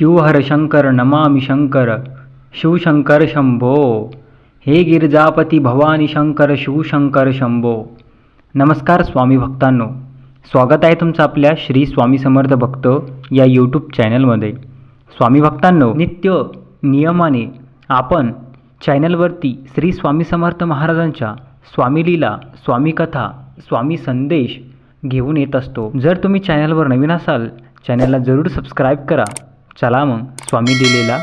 शिवहर शंकर नमामि शंकर शिवशंकर शंभो। हे गिरजापती भवानी शंकर शिवशंकर शंभो। नमस्कार स्वामी भक्तांनो स्वागत आहे तुमचं आपल्या श्री स्वामी समर्थ भक्त या यूट्यूब चॅनलमध्ये. स्वामी भक्तांनो नित्य नियमाने आपण चॅनलवरती श्री स्वामी समर्थ महाराजांच्या स्वामी लीला स्वामी कथा स्वामी संदेश घेऊन येत असतो. जर तुम्ही चॅनलवर नवीन असाल चॅनलला जरूर सबस्क्राईब करा. चला मग स्वामी लिलेला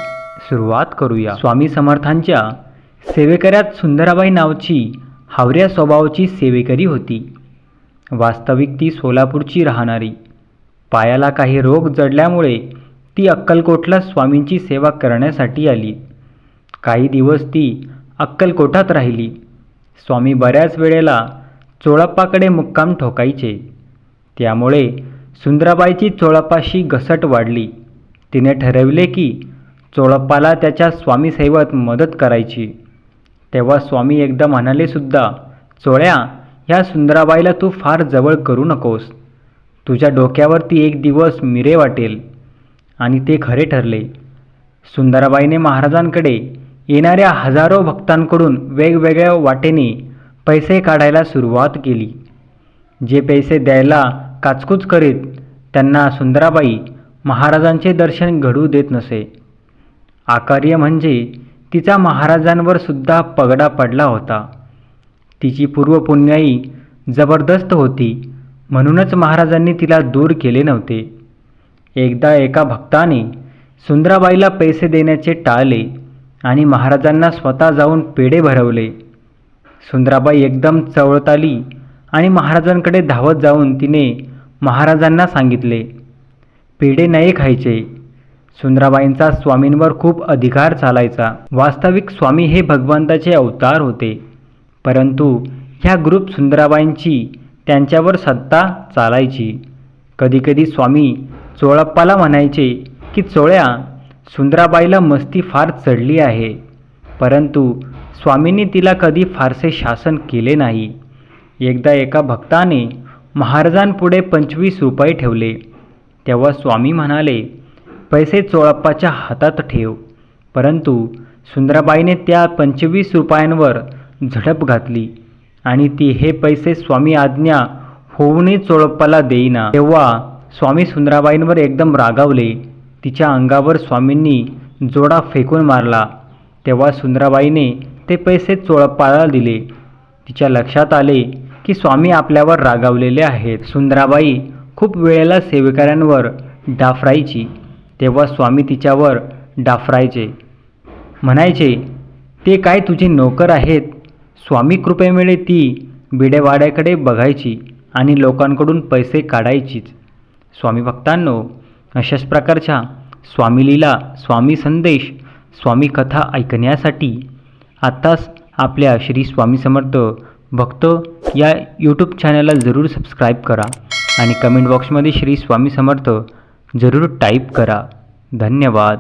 सुरुवात करूया. स्वामी समर्थांच्या सेवेकऱ्यात सुंदराबाई नावची हावऱ्या स्वभावाची सेवेकरी होती. वास्तविक ती सोलापूरची राहणारी. पायाला काही रोग जडल्यामुळे ती अक्कलकोटला स्वामींची सेवा करण्यासाठी आली. काही दिवस ती अक्कलकोटात राहिली. स्वामी बऱ्याच वेळेला चोळप्पाकडे मुक्काम ठोकायचे. त्यामुळे सुंदराबाईची चोळप्पाशी घसट वाढली. तिने ठरविले की चोळप्पाला त्याच्या स्वामीसैवत मदत करायची. तेव्हा स्वामी एकदा म्हणालेसुद्धा चोळ्या ह्या सुंदराबाईला तू फार जवळ करू नकोस. तुझ्या डोक्यावरती एक दिवस मिरे वाटेल. आणि ते खरे ठरले. सुंदराबाईने महाराजांकडे येणाऱ्या हजारो भक्तांकडून वेगवेगळ्या वाटेने पैसे काढायला सुरुवात केली. जे पैसे द्यायला काचकूच करीत त्यांना सुंदराबाई महाराजांचे दर्शन घडू देत नसे. आकार्य म्हणजे तिचा महाराजांवर सुद्धा पगडा पडला होता. तिची पूर्वपुण्याई जबरदस्त होती म्हणूनच महाराजांनी तिला दूर केले नव्हते. एकदा एका भक्ताने सुंदराबाईला पैसे देण्याचे टाळले आणि महाराजांना स्वतः जाऊन पेढे भरवले. सुंदराबाई एकदम चवळत आली आणि महाराजांकडे धावत जाऊन तिने महाराजांना सांगितले पेढे नाही खायचे. सुंदराबाईंचा स्वामींवर खूप अधिकार चालायचा. वास्तविक स्वामी हे भगवंताचे अवतार होते. परंतु ह्या ग्रुप सुंदराबाईंची त्यांच्यावर सत्ता चालायची. कधीकधी स्वामी चोळप्पाला म्हणायचे की चोळ्या सुंदराबाईला मस्ती फार चढली आहे. परंतु स्वामींनी तिला कधी फारसे शासन केले नाही. एकदा एका भक्ताने महाराजांपुढे पंचवीस रुपये ठेवले. तेव्हा स्वामी म्हणाले पैसे चोळप्पाच्या हातात ठेव. परंतु सुंदराबाईने त्या पंचवीस रुपयांवर झडप घातली आणि ती हे पैसे स्वामी आज्ञा होऊनही चोळप्पाला देईना. तेव्हा स्वामी सुंदराबाईंवर एकदम रागावले. तिच्या अंगावर स्वामींनी जोडा फेकून मारला. तेव्हा सुंदराबाईने ते पैसे चोळप्पाला दिले. तिच्या लक्षात आले की स्वामी आपल्यावर रागावलेले आहेत. सुंदराबाई खूप वेळेला सेवेकऱ्यांवर डाफरायची तेव्हा स्वामी तिच्यावर डाफरायचे. म्हणायचे ते काय तुझे नोकर आहेत? स्वामी कृपेमुळे ती बिडेवाड्याकडे बघायची आणि लोकांकडून पैसे काढायचीच. स्वामी भक्तांनो अशाच प्रकारच्या स्वामीलीला स्वामी संदेश स्वामी कथा ऐकण्यासाठी आत्ताच आपल्या श्री स्वामी समर्थ भक्त या यूट्यूब चॅनलला जरूर सबस्क्राईब करा. आणि कमेंट बॉक्समध्ये श्री स्वामी समर्थ जरूर टाईप करा. धन्यवाद.